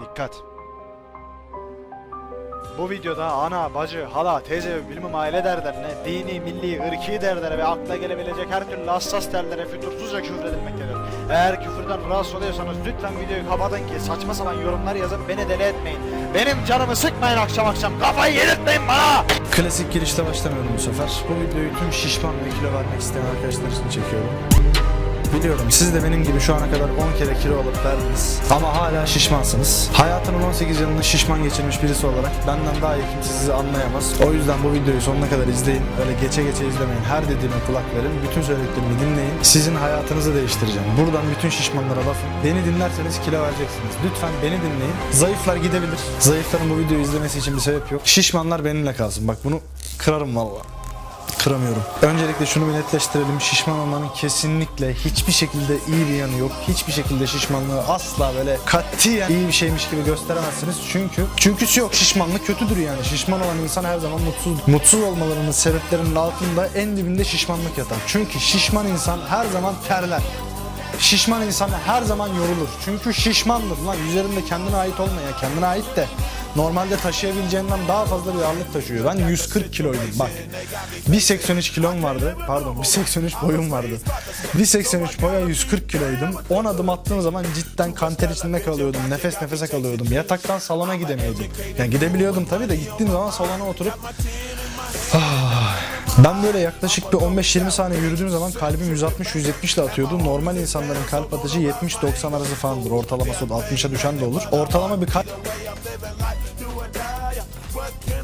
Dikkat. Bu videoda ana, bacı, hala, teyze bilmem aile derlerine, dini, milli, ırki derlere ve akla gelebilecek her türlü hassas derlere fütursuzca küfür edilmektedir. Eğer küfürden rahatsız oluyorsanız lütfen videoyu kapatın ki saçma sapan yorumlar yazıp beni deli etmeyin. Benim canımı sıkmayın akşam akşam, kafayı yedirtmeyin bana! Klasik girişle başlamıyorum bu sefer. Bu videoyu tüm şişman ve kilo vermek isteyen arkadaşlar için çekiyorum. Biliyorum siz de benim gibi şu ana kadar 10 kere kilo alıp verdiniz. Ama hala şişmansınız. Hayatının 18 yılını şişman geçirmiş birisi olarak benden daha iyi kimse sizi anlayamaz. O yüzden bu videoyu sonuna kadar izleyin. Öyle geçe geçe izlemeyin. Her dediğime kulak verin. Bütün söylediklerimi dinleyin. Sizin hayatınızı değiştireceğim. Buradan bütün şişmanlara lafım. Beni dinlerseniz kilo vereceksiniz. Lütfen beni dinleyin. Zayıflar gidebilir. Zayıfların bu videoyu izlemesi için bir sebep yok. Şişmanlar benimle kalsın. Bak bunu kırarım valla kıramıyorum. Öncelikle şunu bir netleştirelim. Şişman olmanın kesinlikle hiçbir şekilde iyi bir yanı yok. Hiçbir şekilde şişmanlığı asla böyle katiyen iyi bir şeymiş gibi gösteremezsiniz. Çünkü çünküsü yok. Şişmanlık kötüdür yani. Şişman olan insan her zaman mutsuz. Mutsuz olmalarının sebeplerinin altında en dibinde şişmanlık yatar. Çünkü şişman insan her zaman terler. Şişman insan her zaman yorulur. Çünkü şişmandır lan. Üzerinde kendine ait olmayan, kendine ait de normalde taşıyabileceğinden daha fazla bir ağırlık taşıyor. Ben 140 kiloydum bak. 1.83 kilom vardı. Pardon 1.83 boyum vardı. 1.83 boya 140 kiloydum. 10 adım attığım zaman cidden kanter içinde kalıyordum. Nefes nefese kalıyordum. Yataktan salona gidemiyordum. Yani gidebiliyordum tabii de gittiğim zaman salona oturup ben böyle yaklaşık bir 15-20 saniye yürüdüğüm zaman kalbim 160-170 ile atıyordu. Normal insanların kalp atışı 70-90 arası falandır. Ortalaması da 60'a düşen de olur. Ortalama bir kalp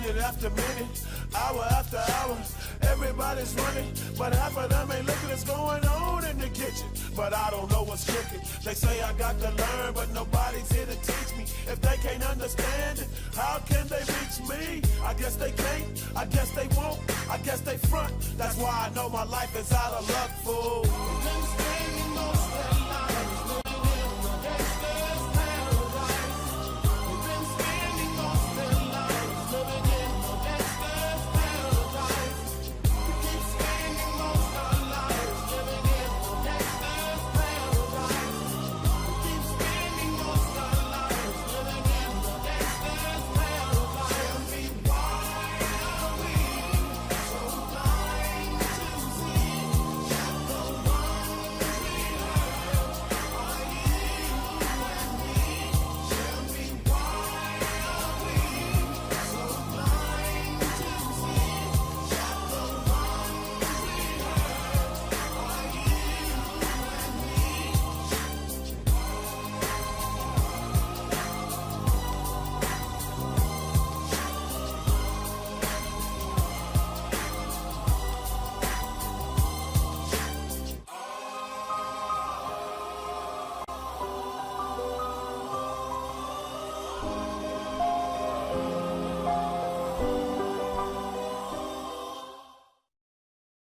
Minute after minute, hour after hour. Everybody's running, but half of them ain't looking what's going on in the kitchen. But I don't know what's cooking. They say I got to learn, but nobody's here to teach me. If they can't understand it, how can they reach me? I guess they can't, I guess they won't, I guess they front. That's why I know my life is out of luck, fool.